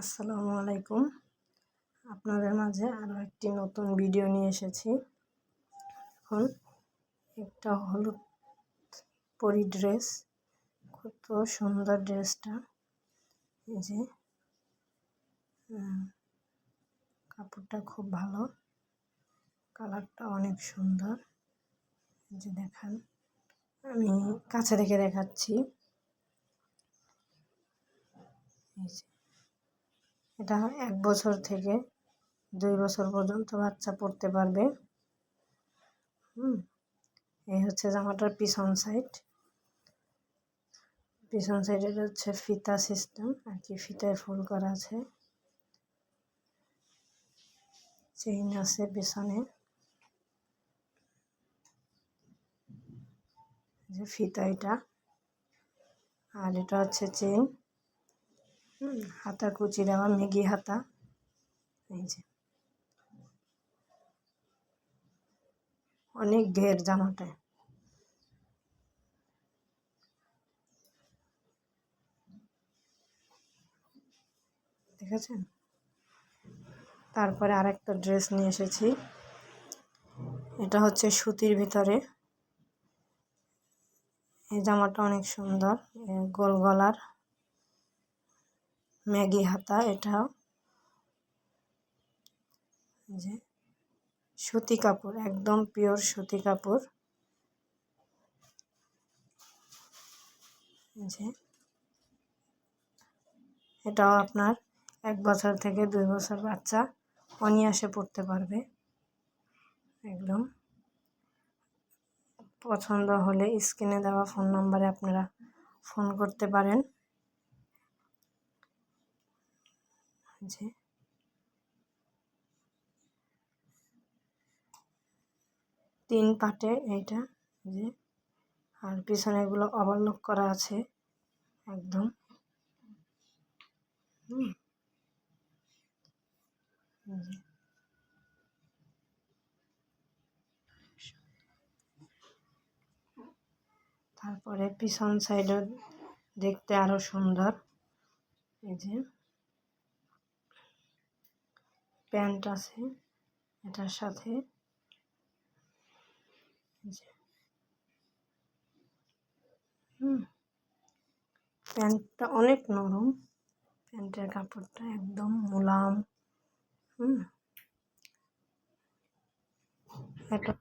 আসসালামু আলাইকুম। আপনাদের মাঝে আরও একটি নতুন ভিডিও নিয়ে এসেছি। এখন একটা হলুদ পরি ড্রেস, কত সুন্দর ড্রেসটা। এই যে কাপড়টা খুব ভালো, কালারটা অনেক সুন্দর। যে দেখান, আমি কাছে রেখে দেখাচ্ছি। এই যে এটা এক বছর থেকে দুই বছর পর্যন্ত বাচ্চা পড়তে পারবে। হুম, এই হচ্ছে জামাটার পিছন সাইড পিছন সাইডের হচ্ছে ফিতা সিস্টেম আর কি ফিতায় ফুল করা আছে। চেইন আছে পিছনে। যে ফিতা এটা। আর এটা হচ্ছে চেইন হাতা কুচি দেওয়া মেগি হাতা। এই যে। অনেক ঘের জামাটায় দেখেছেন? তারপরে আরেকটা ড্রেস নিয়ে এসেছি। এটা হচ্ছে সুতির ভিতরে। এই জামাটা অনেক সুন্দর গোল গলার। ম্যাগি হাতা এটাও যে সুতি কাপড়, একদম পিওর সুতি কাপড়। যে এটাও আপনার এক বছর থেকে দুই বছর বাচ্চা অনিয়াসে পড়তে পারবে। একদম। পছন্দ হলে স্ক্রিনে দেওয়া ফোন নাম্বারে আপনারা ফোন করতে পারেন। যে তিন পাটে এইটা যে, আর পিছনে এগুলো ওভারলক করা আছে একদম। তারপরে পিছন সাইডে দেখতে আরও সুন্দর। এই যে। প্যান্ট আছে এটার সাথে। হুম। প্যান্টটা অনেক নরম। প্যান্টের কাপড়টা একদম মোলাম। হুম। এটা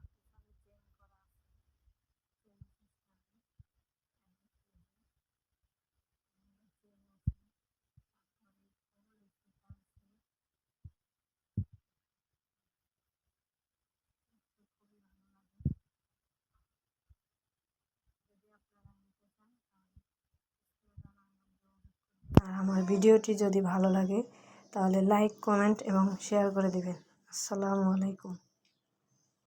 আর আমার ভিডিওটি যদি ভালো লাগে তাহলে লাইক কমেন্ট এবং শেয়ার করে দেবেন। আসসালামু আলাইকুম।